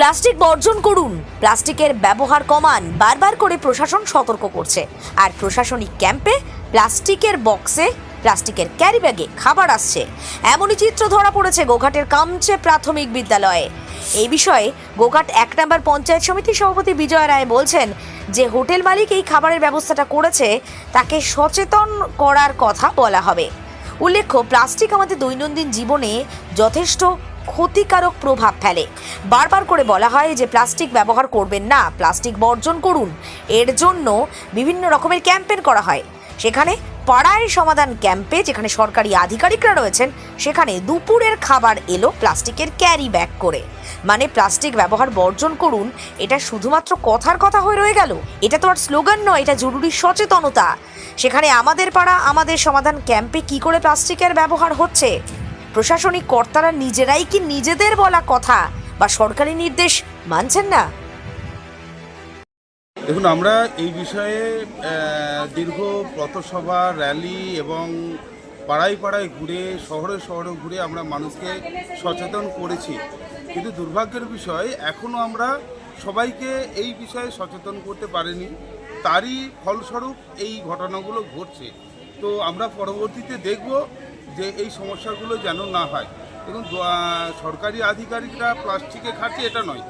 Plastic বর্জন করুন। প্লাস্টিকের ব্যবহার কমান। বারবার করে প্রশাসন সতর্ক করছে। আর প্রশাসনিক ক্যাম্পে প্লাস্টিকের বক্সে, প্লাস্টিকের ক্যারি ব্যাগে খাবার আসছে। এমনই চিত্র ধরা পড়েছে গোঘাটের কামচে প্রাথমিক বিদ্যালয়ে। এই বিষয়ে গোঘাট এক নম্বর পঞ্চায়েত সমিতির সভাপতি বিজয় রায় বলছেন যে, হোটেল মালিক এই খাবারের ব্যবস্থাটা করেছে, তাকে সচেতন করার কথা বলা হবে। উল্লেখ্য, প্লাস্টিক আমাদের দৈনন্দিন জীবনে যথেষ্ট ক্ষতিকারক প্রভাব ফেলে। বারবার করে বলা হয় যে প্লাস্টিক ব্যবহার করবেন না, প্লাস্টিক বর্জন করুন। এর জন্য বিভিন্ন রকমের ক্যাম্পেন করা হয়। সেখানে পাড়ায় সমাধান ক্যাম্পে যেখানে সরকারি আধিকারিকরা রয়েছেন, সেখানে দুপুরের খাবার এলো প্লাস্টিকের ক্যারি ব্যাগ করে। মানে প্লাস্টিক ব্যবহার বর্জন করুন, এটা শুধুমাত্র কথার কথা হয়ে রয়ে গেল? এটা তো আর স্লোগান নয়, এটা জরুরি সচেতনতা। সেখানে আমাদের পাড়া, আমাদের সমাধান ক্যাম্পে কি করে প্লাস্টিকের ব্যবহার হচ্ছে? প্রশাসনিক কর্তারা নিজেরাই কি নিজেদের বলা কথা বা সরকারি নির্দেশ মানছেন না? দেখুন, আমরা এই বিষয়ে দীর্ঘ পথসভা, র্যালি এবং পাড়ায় পাড়ায় ঘুরে, শহরে শহরে ঘুরে আমরা মানুষকে সচেতন করেছি। কিন্তু দুর্ভাগ্যের বিষয় এখনও আমরা সবাইকে এই বিষয়ে সচেতন করতে পারিনি। তারই ফলস্বরূপ এই ঘটনাগুলো ঘটছে। তো আমরা পরবর্তীতে দেখব যে এই সমস্যাগুলো যেন না হয়। এবং সরকারি আধিকারিকরা প্লাস্টিকে খাচ্ছে এটা নয়।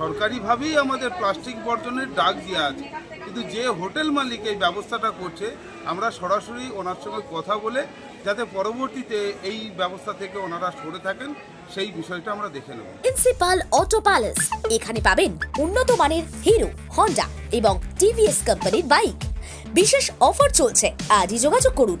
সরকারিভাবেই আমাদের প্লাস্টিক বর্জনের ডাক দেওয়া আছে। কিন্তু যে হোটেল মালিক এই ব্যবস্থাটা করছে, আমরা সরাসরি ওনার সঙ্গে কথা বলে যাতে পরবর্তীতে এই ব্যবস্থা থেকে ওনারা সরে থাকেন, সেই বিষয়টা আমরা দেখে নেব। প্রিন্সিপাল অটো প্যালেস এখানে পাবেন উন্নত মানের হিরো হন্ডা এবং টিভিএস কোম্পানির বাইক বিশেষ অফার চলছে, আজই যোগাযোগ করুন।